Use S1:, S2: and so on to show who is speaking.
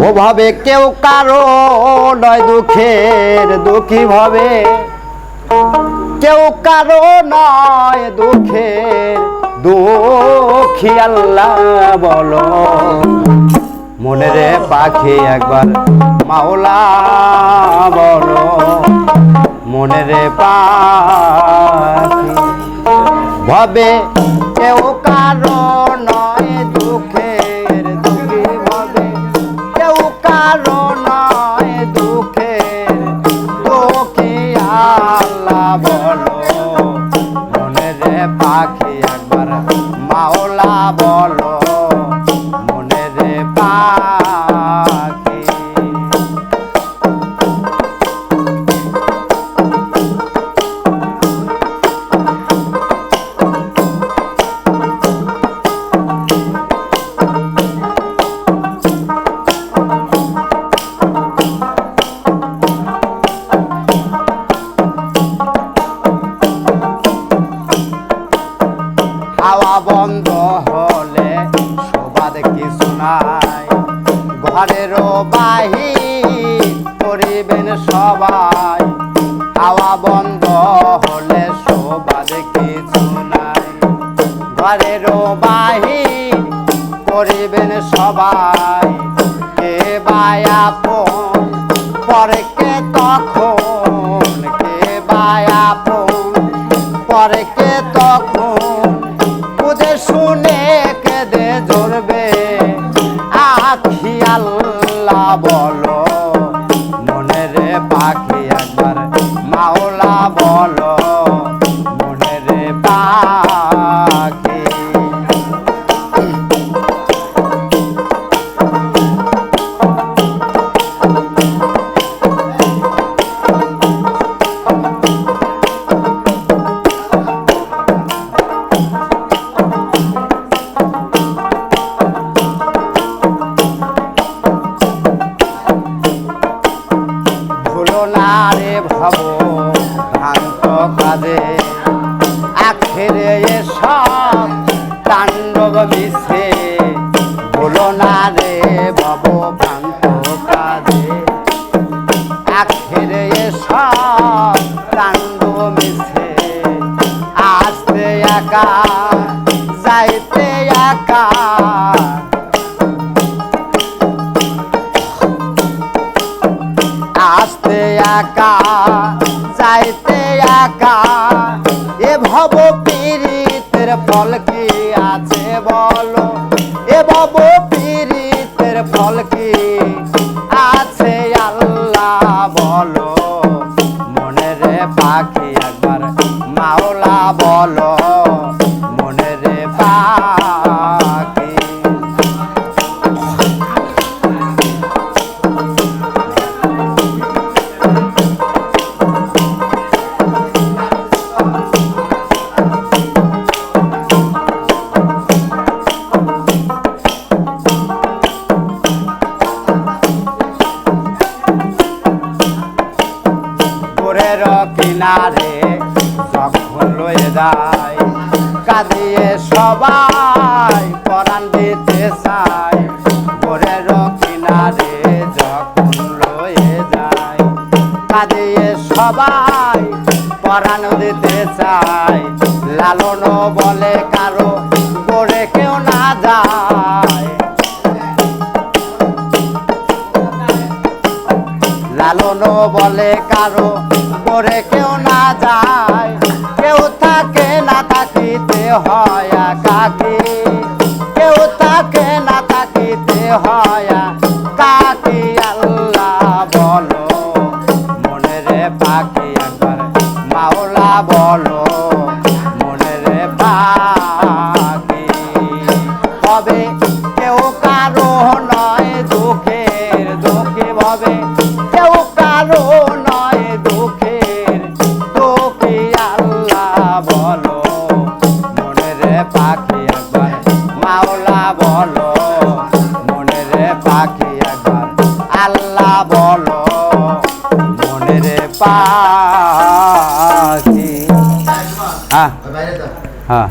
S1: ওভাবে কেউ কারও নয় দুঃখের দুঃখী ভাবে। কেউ কারও নয় দুঃখের দুঃখী আল্লাহ বলো। মনে রে পাখি একবার মাওলা বলো। মনে রে পাখি। ভাবে কেউ কারও পাখি একবার মাওলা বলো ঘরেরও বাহি করিবেন সবাই। হাওয়া বন্ধ হলে সবাদ কিছু নাই। ঘরেরও বাহি করিবেন সবাই। কে বায়াপন পরে কে তখন? কে বায়াপন পরে কে না ভাব, ভ্রান্ত কাজে আখেরে এসব তাণ্ডব মিশে ভুলো না রে ভাব, ভ্রান্ত কাজে আখেরে এসব তাণ্ডব মিশে আসতে একা একা, যাইতে একা, এ ভব পীড়িতের ফল কি আছে বলো? এ ভব পীড়িতের ফল কি আছে আল্লাহ বলো? মনে রে পাখি একবার মাওলা বলো মনে রে কিনারে যখন লয়ে যায়, কাঁদিয়ে সবাই পরাণ দিতে চায়। গোরের কিনারে যখন লয়ে যায়, কাঁদিয়ে সবাই পরাণ দিতে চায়। লালন বলে কারও গোরে কেউ না যায়। লালন বলে কারও করে কেউ না যায়, কেউ থাকে না থাকিতে হয় কাকি কেউ থাকে না থাকিতে হয় কাকি আল্লাহ বলো, মনের পাখি বলো মনে রে পাখি একবার মাওলা বলো মনে রে পাখি একবার আল্লাহ বলো মনে রে পাখি। হ্যাঁ। হ্যাঁ।